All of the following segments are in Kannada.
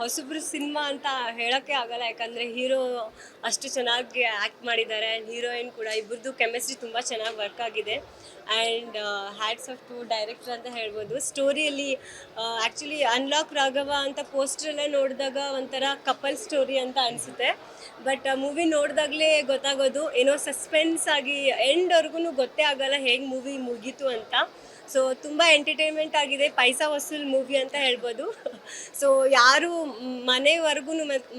ಹೊಸಬ್ರು ಸಿನಿಮಾ ಅಂತ ಹೇಳೋಕ್ಕೆ ಆಗಲ್ಲ, ಯಾಕಂದರೆ ಹೀರೋ ಅಷ್ಟು ಚೆನ್ನಾಗಿ ಆ್ಯಕ್ಟ್ ಮಾಡಿದ್ದಾರೆ. ಆ್ಯಂಡ್ ಹೀರೋಯಿನ್ ಕೂಡ ಇಬ್ಬರದ್ದು ಕೆಮಿಸ್ಟ್ರಿ ತುಂಬ ಚೆನ್ನಾಗಿ ವರ್ಕ್ ಆಗಿದೆ. And hats off to director ಅಂತ ಹೇಳ್ಬೋದು. ಸ್ಟೋರಿಯಲ್ಲಿ ಆ್ಯಕ್ಚುಲಿ ಅನ್ಲಾಕ್ ರಾಘವ ಅಂತ ಪೋಸ್ಟ್ರಲ್ಲೇ ನೋಡಿದಾಗ ಒಂಥರ ಕಪಲ್ ಸ್ಟೋರಿ ಅಂತ ಅನಿಸುತ್ತೆ. ಬಟ್ ಮೂವಿ ನೋಡಿದಾಗಲೇ ಗೊತ್ತಾಗೋದು, ಏನೋ ಸಸ್ಪೆನ್ಸ್ ಆಗಿ ಎಂಡ್ವರೆಗೂ ಗೊತ್ತೇ ಆಗಲ್ಲ ಹೇಗೆ ಮೂವಿ ಮುಗೀತು ಅಂತ. ಸೊ ತುಂಬ ಎಂಟರ್ಟೈನ್ಮೆಂಟ್ ಆಗಿದೆ. ಪೈಸಾ ವಸೂಲ್ ಮೂವಿ ಅಂತ ಹೇಳ್ಬೋದು. ಸೊ ಯಾರು ಮನೆವರೆಗೂ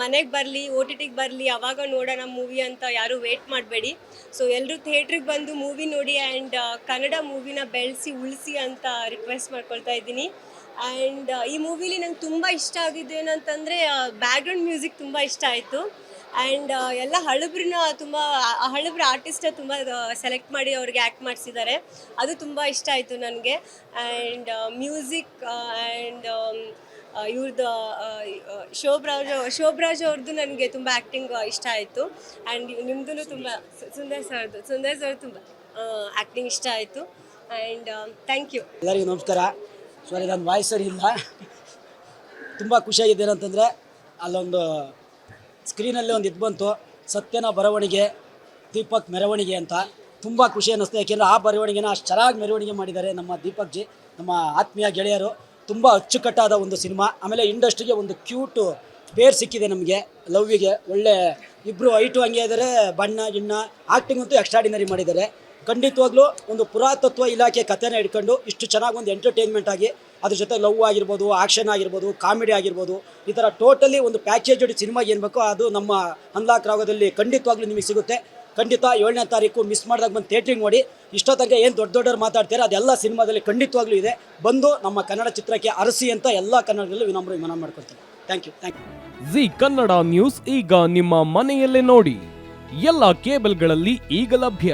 ಮನೆಗೆ ಬರಲಿ ಓ ಟಿ ಟಿಗೆ ಬರಲಿ, ಅವಾಗ ನೋಡೋಣ ಮೂವಿ ಅಂತ ಯಾರು ವೇಟ್ ಮಾಡಬೇಡಿ. ಸೊ ಎಲ್ಲರೂ ಥಿಯೇಟ್ರಿಗೆ ಬಂದು ಮೂವಿ ನೋಡಿ ಆ್ಯಂಡ್ ಕನ್ನಡ ಮೂವಿನ ಬೆಳೆಸಿ, ಉಳಿಸಿ ಅಂತ ರಿಕ್ವೆಸ್ಟ್ ಮಾಡ್ಕೊಳ್ತಾ ಇದ್ದೀನಿ. ಆ್ಯಂಡ್ ಈ ಮೂವಿಲಿ ನಂಗೆ ತುಂಬ ಇಷ್ಟ ಆಗಿದ್ದು ಏನಂತಂದರೆ ಬ್ಯಾಕ್ಗ್ರೌಂಡ್ ಮ್ಯೂಸಿಕ್ ತುಂಬ ಇಷ್ಟ ಆಯಿತು. ಆ್ಯಂಡ್ ಎಲ್ಲ ಹಳಬ್ರನ್ನ ತುಂಬ ಹಳಬ್ರ ಆರ್ಟಿಸ್ಟ ತುಂಬ ಸೆಲೆಕ್ಟ್ ಮಾಡಿ ಅವ್ರಿಗೆ ಆ್ಯಕ್ಟ್ ಮಾಡಿಸಿದ್ದಾರೆ. ಅದು ತುಂಬ ಇಷ್ಟ ಆಯಿತು ನನಗೆ. ಆ್ಯಂಡ್ ಮ್ಯೂಸಿಕ್ ಆ್ಯಂಡ್ ಇವ್ರದ್ದು ಶೋಭರಾಜ್ ಶೋಭರಾಜ್ ಅವ್ರದ್ದು ನನಗೆ ತುಂಬ ಆ್ಯಕ್ಟಿಂಗ್ ಇಷ್ಟ ಆಯಿತು. ಆ್ಯಂಡ್ ನಿಮ್ಮದು ತುಂಬ, ಸುಂದರ್ ಸರ್ದು ಸುಂದರ್ ಸರ್ ತುಂಬ ಆ್ಯಕ್ಟಿಂಗ್ ಇಷ್ಟ ಆಯಿತು. ಆ್ಯಂಡ್ ಥ್ಯಾಂಕ್ ಯು ಎಲ್ಲರಿಗೂ ನಮಸ್ಕಾರ. ಸಾರಿ ನನ್ನ ವಾಯ್ಸ್ ಸರಿ ಇಲ್ಲ. ತುಂಬ ಖುಷಿಯಾಗಿದೆ ಅಂತಂದರೆ ಅಲ್ಲೊಂದು ಸ್ಕ್ರೀನಲ್ಲಿ ಒಂದು ಇದು ಬಂತು, ಸತ್ಯನ ಬರವಣಿಗೆ, ದೀಪಕ್ ಮೆರವಣಿಗೆ ಅಂತ. ತುಂಬ ಖುಷಿ ಅನ್ನಿಸ್ತು. ಯಾಕೆಂದರೆ ಆ ಬರವಣಿಗೆನ ಅಷ್ಟು ಚೆನ್ನಾಗಿ ಮೆರವಣಿಗೆ ಮಾಡಿದ್ದಾರೆ ನಮ್ಮ ದೀಪಕ್ ಜಿ ನಮ್ಮ ಆತ್ಮೀಯ ಗೆಳೆಯರು. ತುಂಬ ಅಚ್ಚುಕಟ್ಟಾದ ಒಂದು ಸಿನಿಮಾ. ಆಮೇಲೆ ಇಂಡಸ್ಟ್ರಿಗೆ ಒಂದು ಕ್ಯೂಟು ಪೇರ್ ಸಿಕ್ಕಿದೆ ನಮಗೆ, ಲವ್ವಿಗೆ. ಒಳ್ಳೆ ಇಬ್ಬರು ಐಟು ಹಂಗೆ ಇದ್ದಾರೆ ಬಣ್ಣ, ಗಿಣ್ಣ ಆ್ಯಕ್ಟಿಂಗ್ ಅಂತೂ ಎಕ್ಸ್ಟ್ರಾಡಿನರಿ ಮಾಡಿದ್ದಾರೆ. ಖಂಡಿತವಾಗ್ಲೂ ಒಂದು ಪುರಾತತ್ವ ಇಲಾಖೆ ಕಥೆನ ಹಿಡ್ಕೊಂಡು ಇಷ್ಟು ಚೆನ್ನಾಗಿ ಒಂದು ಎಂಟರ್ಟೈನ್ಮೆಂಟ್ ಆಗಿ ಅದ್ರ ಜೊತೆ ಲವ್ ಆಗಿರ್ಬೋದು ಆಕ್ಷನ್ ಆಗಿರ್ಬೋದು ಕಾಮಿಡಿ ಆಗಿರ್ಬೋದು, ಈ ಥರ ಟೋಟಲಿ ಒಂದು ಪ್ಯಾಕೇಜ್ ಸಿನಿಮಾ ಏನು ಅದು ನಮ್ಮ ಅನ್ಲಾಕ್ ರಾಗದಲ್ಲಿ ಖಂಡಿತವಾಗ್ಲೂ ನಿಮಗೆ ಸಿಗುತ್ತೆ. ಖಂಡಿತ ಏಳನೇ ತಾರೀಕು ಮಿಸ್ ಮಾಡಿದಾಗ ಬಂದು ಥಿಯೇಟ್ರಿಗೆ ನೋಡಿ ಇಷ್ಟೊತ್ತಂಗೆ ಏನು ದೊಡ್ಡ ದೊಡ್ಡವ್ರು ಮಾತಾಡ್ತಾರೆ, ಅದೆಲ್ಲ ಸಿನಿಮಾದಲ್ಲಿ ಖಂಡಿತವಾಗ್ಲೂ ಇದೆ. ಬಂದು ನಮ್ಮ ಕನ್ನಡ ಚಿತ್ರಕ್ಕೆ ಅರಸಿ ಅಂತ ಎಲ್ಲ ಕನ್ನಡದಲ್ಲೂ ವಿನಮ್ರ ವಿಮಾನ ಮಾಡ್ಕೊಳ್ತೀನಿ. Thank you thank you Zee Kannada news ಈಗ ನಿಮ್ಮ ಮನೆಯಲ್ಲೇ ನೋಡಿ. ಎಲ್ಲ ಕೇಬಲ್ಗಳಲ್ಲಿ ಈಗ ಲಭ್ಯ.